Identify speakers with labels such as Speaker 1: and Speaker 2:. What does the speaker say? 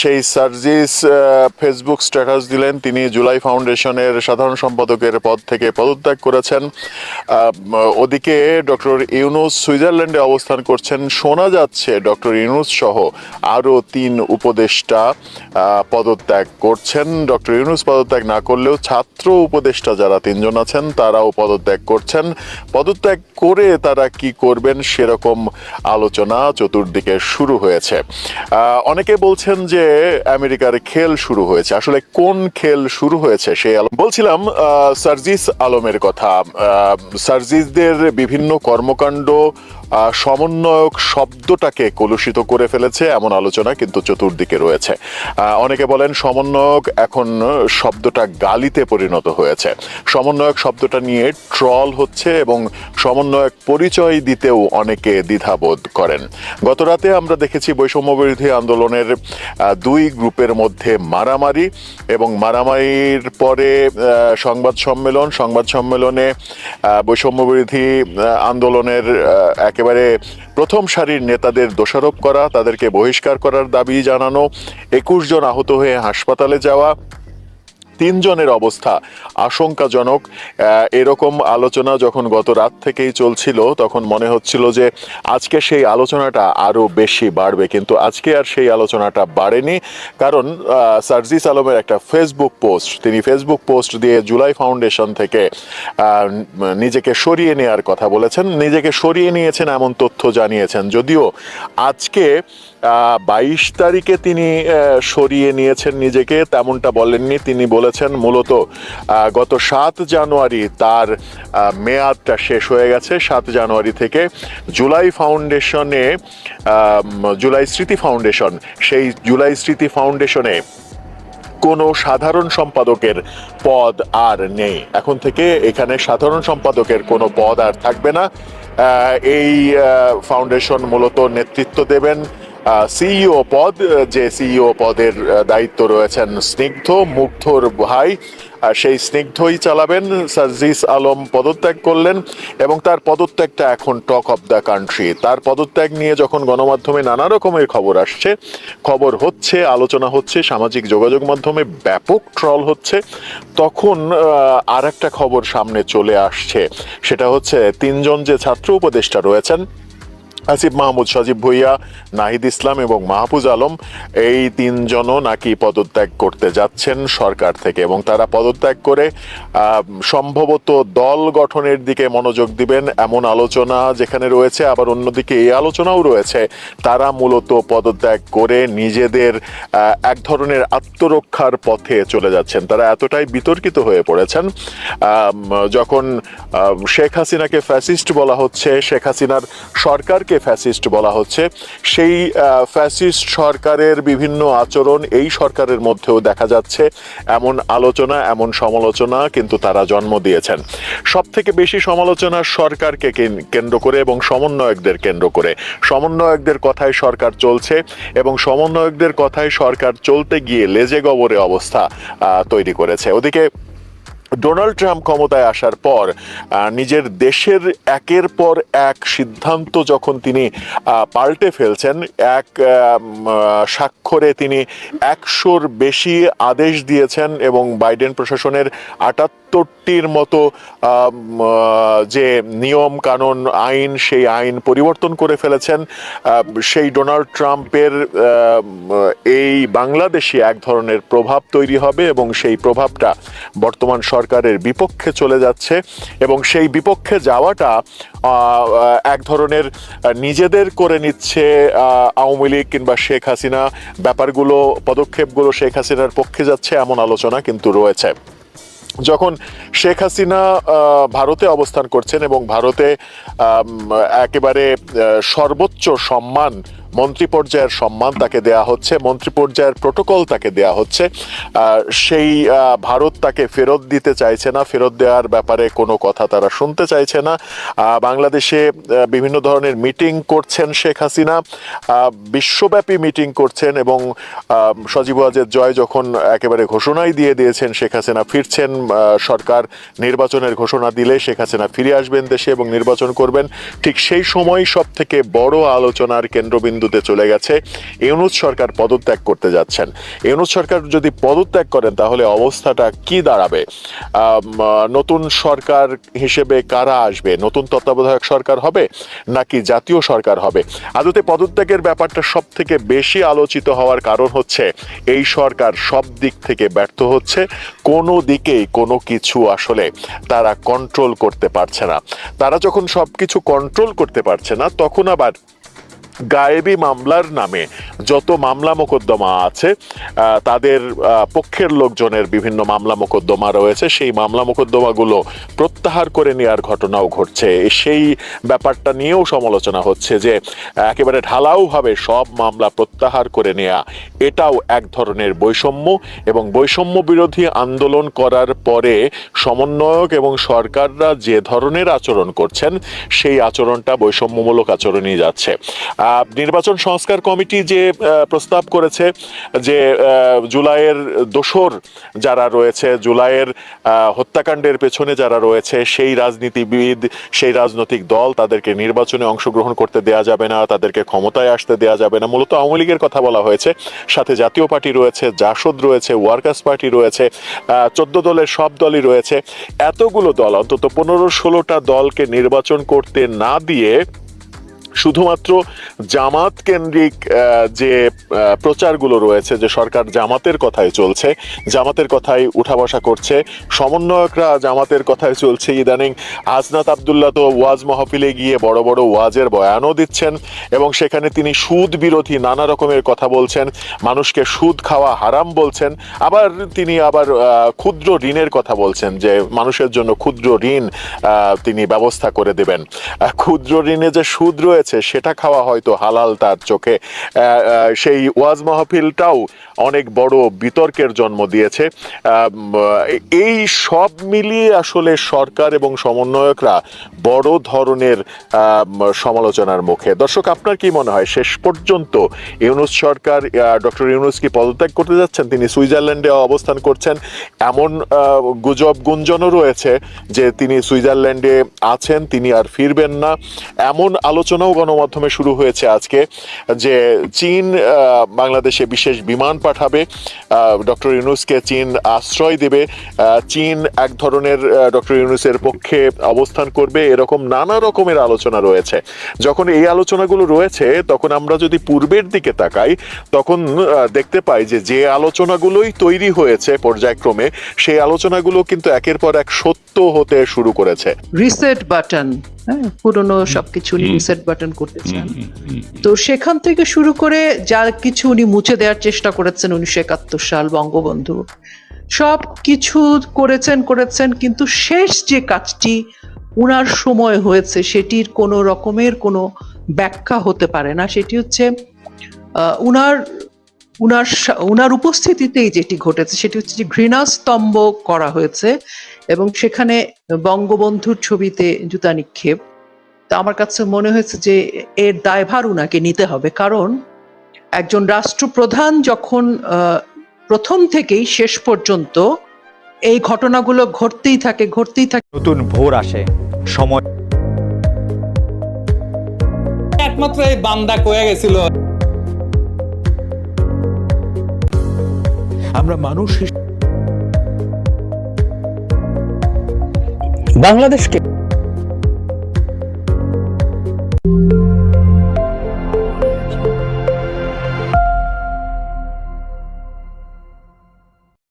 Speaker 1: সেই Sarjis Facebook status দিলেন। তিনি জুলাই ফাউন্ডেশনের সাধারণ সম্পাদকের পদ থেকে পদত্যাগ করেছেন। ওদিকে ডক্টর ইউনুস সুইজারল্যান্ডে অবস্থান করছেন। শোনা যাচ্ছে ডক্টর ইউনুস সহ আরও তিন উপদেষ্টা পদত্যাগ করছেন। ডক্টর ইউনুস পদত্যাগ না করলেও ছাত্র উপদেষ্টা যারা তিনজন আছেন, তারাও পদত্যাগ করছেন। পদত্যাগ করে তারা কি করবেন সেরকম আলোচনা চতুর্দিকে শুরু হয়েছে। অনেকে বলছেন যে আমেরিকার খেল শুরু হয়েছে, আসলে কোন খেল শুরু হয়েছে সেই আলম বলছিলাম সার্জিস আলমের কথা। সার্জিসদের বিভিন্ন কর্মকাণ্ড সমন্বয়ক শব্দটাকে কলুষিত করে ফেলেছে এমন আলোচনা কিন্তু চতুর্দিকে রয়েছে। অনেকে বলেন সমন্বয়ক এখন শব্দটা গালিতে পরিণত হয়েছে। সমন্বয়ক শব্দটা নিয়ে ট্রল হচ্ছে এবং সমন্বয়ক পরিচয় দিতেও অনেকে দ্বিধাবোধ করেন। গতরাতে আমরা দেখেছি বৈষম্য বিরোধী আন্দোলনের দুই গ্রুপের মধ্যে মারামারি এবং মারামারির পরে সংবাদ সম্মেলন। সংবাদ সম্মেলনে আহ, বৈষম্য বিরোধী আন্দোলনের আহ, একেবারে প্রথম সারির নেতাদের দোষারোপ করা, তাদেরকে বহিষ্কার করার দাবি জানানো, একুশ জন আহত হয়ে হাসপাতালে যাওয়া তিনজনের অবস্থা আশঙ্কাজনক। এরকম আলোচনা যখন গত রাত থেকেই চলছিল, তখন মনে হচ্ছিল যে আজকে সেই আলোচনাটা আরও বেশি বাড়বে। কিন্তু আজকে আর সেই আলোচনাটা বাড়েনি, কারণ সার্জিস আলমের একটা ফেসবুক পোস্ট, তিনি ফেসবুক পোস্ট দিয়ে জুলাই ফাউন্ডেশন থেকে নিজেকে সরিয়ে নেওয়ার কথা বলেছেন। নিজেকে সরিয়ে নিয়েছেন এমন তথ্য জানিয়েছেন। যদিও আজকে বাইশ তারিখে তিনি সরিয়ে নিয়েছেন নিজেকে, তেমনটা বলেননি। তিনি বলেছেন মূলত গত সাত জানুয়ারি তার মেয়াদটা শেষ হয়ে গেছে। সাত জানুয়ারি থেকে জুলাই ফাউন্ডেশনে জুলাই স্মৃতি ফাউন্ডেশন, সেই জুলাই স্মৃতি ফাউন্ডেশনে কোনো সাধারণ সম্পাদকের পদ আর নেই। এখন থেকে এখানে সাধারণ সম্পাদকের কোনো পদ আর থাকবে না। এই ফাউন্ডেশন মূলত নেতৃত্ব দেবেন। সিইও পদ যে সিইও পদের দায়িত্ব রয়েছেন স্নিগ্ধ, মুগ্ধর ভাই সেই স্নিগ্ধই চালাবেন সার্জিস আলম পদত্যাগ করলেন এবং তার পদত্যাগটা এখন টক অফ দ্য কান্ট্রি। তার পদত্যাগ নিয়ে যখন গণমাধ্যমে নানা রকমের খবর আসছে, খবর হচ্ছে, আলোচনা হচ্ছে, সামাজিক যোগাযোগ মাধ্যমে ব্যাপক ট্রল হচ্ছে, তখন আর একটা খবর সামনে চলে আসছে। সেটা হচ্ছে, তিনজন যে ছাত্র উপদেষ্টা রয়েছেন আসিফ মাহমুদ, সজীব ভুইয়া, নাহিদ ইসলাম এবং মাহফুজ আলম এই তিনজনও নাকি পদত্যাগ করতে যাচ্ছেন সরকার থেকে এবং তারা পদত্যাগ করে সম্ভবত দল গঠনের দিকে মনোযোগ দিবেন এমন আলোচনা যেখানে রয়েছে, আবার অন্যদিকে এই আলোচনাও রয়েছে, তারা মূলত পদত্যাগ করে নিজেদের এক ধরনের আত্মরক্ষার পথে চলে যাচ্ছেন। তারা এতটাই বিতর্কিত হয়ে পড়েছেন যখন শেখ হাসিনাকে ফ্যাসিস্ট বলা হচ্ছে, শেখ হাসিনার সরকারকে ফ্যাসিস্ট বলা হচ্ছে? সেই ফ্যাসিস্ট সরকারের বিভিন্ন আচরণ এই সরকারের মধ্যেও দেখা যাচ্ছে। এমন আলোচনা, এমন সমালোচনা কিন্তু তারা জন্ম দিয়েছেন। সব থেকে বেশি সমালোচনা সরকারকে কেন- কেন্দ্র করে এবং সমন্বয়কদের কেন্দ্র করে। সমন্বয়কদের কথায় সরকার চলছে এবং সমন্বয়কদের কথায় সরকার চলতে গিয়ে লেজে গবরে অবস্থা তৈরি করেছে। ওদিকে ডোনাল্ড ট্রাম্প ক্ষমতায় আসার পর নিজের দেশের একের পর এক সিদ্ধান্ত যখন তিনি পাল্টে ফেলছেন, এক স্বাক্ষরে তিনি একশোর বেশি আদেশ দিয়েছেন এবং বাইডেন প্রশাসনের আটাত্তরটির মতো যে নিয়ম কানুন, আইন, সেই আইন পরিবর্তন করে ফেলেছেন। সেই ডোনাল্ড ট্রাম্পের এই বাংলাদেশে এক ধরনের প্রভাব তৈরি হবে এবং সেই প্রভাবটা বর্তমান সরকারের বিপক্ষে চলে যাচ্ছে এবং সেই বিপক্ষে যাওয়াটা এক ধরনের নিজেদের করে নিচ্ছে আওয়ামী লীগ কিংবা শেখ হাসিনা। ব্যাপারগুলো, পদক্ষেপগুলো শেখ হাসিনার পক্ষে যাচ্ছে এমন আলোচনা কিন্তু রয়েছে। যখন শেখ হাসিনা ভারতে অবস্থান করছেন এবং ভারতে একেবারে সর্বোচ্চ সম্মান মন্ত্রী পর্যায়ের সম্মান তাকে দেয়া হচ্ছে মন্ত্রী পর্যায়ের প্রোটোকল তাকে দেয়া হচ্ছে। সেই ভারত তাকে ফেরত দিতে চাইছে না, ফেরত দেওয়ার ব্যাপারে কোনো কথা তারা শুনতে চাইছে না। বাংলাদেশে বিভিন্ন ধরনের মিটিং করছেন শেখ হাসিনা। বিশ্বব্যাপী মিটিং করছেন এবং সজীব ওয়াজেদ জয় যখন একেবারে ঘোষণাই দিয়ে দিয়েছেন শেখ হাসিনা ফিরছেন সরকার নির্বাচনের ঘোষণা দিলে শেখ হাসিনা ফিরে আসবেন দেশে এবং নির্বাচন করবেন। ঠিক সেই সময় সব থেকে বড় আলোচনার কেন্দ্রবিন্দু বিন্দুতে চলে গেছে। ইউনুস সরকার পদত্যাগ করতে যাচ্ছেন। ইউনুস সরকার যদি পদত্যাগ করেন, তাহলে অবস্থাটা কি দাঁড়াবে? নতুন সরকার হিসেবে কারা আসবে? নতুন তত্ত্বাবধায়ক সরকার হবে নাকি জাতীয় সরকার হবে? আদতে পদত্যাগের ব্যাপারটা সব থেকে বেশি আলোচিত হওয়ার কারণ হচ্ছে, এই সরকার সব দিক থেকে ব্যর্থ হচ্ছে। কোনো দিকেই কোনো কিছু আসলে তারা কন্ট্রোল করতে পারছে না। তারা যখন সব কিছু কন্ট্রোল করতে পারছে না, তখন আবার গায়েবী মামলার নামে যত মামলা মোকদ্দমা আছে তাদের পক্ষের লোকজনের বিভিন্ন মামলা মোকদ্দমা রয়েছে। সেই মামলা মোকদ্দমাগুলো প্রত্যাহার করে নেওয়ার ঘটনাও ঘটছে। সেই ব্যাপারটা নিয়েও সমালোচনা হচ্ছে যে, একেবারে ঢালাওভাবে সব মামলা প্রত্যাহার করে নেওয়া এটাও এক ধরনের বৈষম্য এবং বৈষম্য বিরোধী আন্দোলন করার পরে সমন্বয়ক এবং সরকাররা যে ধরনের আচরণ করছেন, সেই আচরণটা বৈষম্যমূলক আচরণই যাচ্ছে। নির্বাচন সংস্কার কমিটি যে প্রস্তাব করেছে যে জুলাইয়ের দোসর যারা রয়েছে, জুলাইয়ের হত্যাকাণ্ডের পেছনে যারা রয়েছে, সেই রাজনীতিবিদ, সেই রাজনৈতিক দল তাদেরকে নির্বাচনে অংশগ্রহণ করতে দেয়া যাবে না, তাদেরকে ক্ষমতায় আসতে দেয়া যাবে না। মূলত আওয়ামী লীগের কথা বলা হয়েছে। সাথে জাতীয় পার্টি রয়েছে, জাসদ রয়েছে, ওয়ার্কার্স পার্টি রয়েছে চোদ্দ দলের সব দলই রয়েছে। এতগুলো দল, অন্তত পনেরো ষোলোটা দলকে নির্বাচন করতে না দিয়ে শুধুমাত্র জামাত কেন্দ্রিক যে প্রচারগুলো রয়েছে, যে সরকার জামাতের কথাই চলছে, জামাতের কথাই উঠা বসা করছে, সমন্বয়করা জামাতের কথাই চলছে। ইদানিং হাসনাত আবদুল্লাহ তো ওয়াজ মহফিলে গিয়ে বড় বড় ওয়াজের বয়ানও দিচ্ছেন এবং সেখানে তিনি সুদ বিরোধী নানা রকমের কথা বলছেন, মানুষকে সুদ খাওয়া হারাম বলছেন, আবার তিনি আবার ক্ষুদ্র ঋণের কথা বলছেন, যে মানুষের জন্য ক্ষুদ্র ঋণ তিনি ব্যবস্থা করে দেবেন। ক্ষুদ্র ঋণে যে সুদ রয়েছে সেটা খাওয়া হয়তো হালাল তার চোখে। সেই ওয়াজ মাহফিলটাও অনেক বড় বিতর্কের জন্ম দিয়েছে। এই সব মিলিয়ে আসলে সরকার এবং সমন্বয়করা বড় ধরনের সমালোচনার মুখে। দর্শক, আপনার কি মনে হয়? শেষ পর্যন্ত ইউনুস সরকার ডক্টর ইউনুস কি পদত্যাগ করতে যাচ্ছেন? তিনি সুইজারল্যান্ডে অবস্থান করছেন। এমন গুজব গুঞ্জনও রয়েছে যে তিনি সুইজারল্যান্ডে আছেন, তিনি আর ফিরবেন না। এমন আলোচনাও গণমাধ্যমে শুরু হয়েছে আজকে যে চীন বাংলাদেশে বিশেষ বিমান পাঠাবে। ডক্টর ইউনুসকে চীন আশ্রয় দেবে। চীন এক ধরনের ডক্টর ইউনুসের পক্ষে অবস্থান করবে। এরকম নানা রকমের আলোচনা রয়েছে। যখন এই আলোচনাগুলো রয়েছে তখন আমরা যদি পূর্বের দিকে তাকাই তখন দেখতে পাই যে যে আলোচনাগুলোই তৈরি হয়েছে পর্যায়ক্রমে সেই আলোচনাগুলো কিন্তু একের পর এক সত্য হতে শুরু করেছে।
Speaker 2: রিসেট বাটন হ্যাঁ পুরনো সবকিছু রিসেট বাটন করতে চান তো সেখান থেকে শুরু করে যা কিছু উনি মুছে দেওয়ার চেষ্টা করেছেন উনিশশো একাত্তর সাল বঙ্গবন্ধু সব কিছু করেছেন করেছেন কিন্তু শেষ যে কাজটি উনার সময় হয়েছে সেটির কোনো রকমের কোনো ব্যাখ্যা হতে পারে না। সেটি হচ্ছে উনার উনার উনার উপস্থিতিতেই যেটি ঘটেছে সেটি হচ্ছে যে ঘৃণাস্তম্ভ করা হয়েছে এবং সেখানে বঙ্গবন্ধুর ছবিতে জুতা নিক্ষেপ তা আমার কাছে মনে হয়েছে যে এর দায়ভার উনাকে নিতে হবে। কারণ একজন রাষ্ট্রপ্রধান যখন প্রথম থেকেই শেষ পর্যন্ত এই ঘটনাগুলো ঘটতেই থাকে ঘটতেই থাকে।
Speaker 3: নতুন ভোর আসে সময়
Speaker 4: একমাত্র এই বান্দা কয়ে গেছিল।
Speaker 3: আমরা মানুষ হিসেবে
Speaker 5: বাংলাদেশকে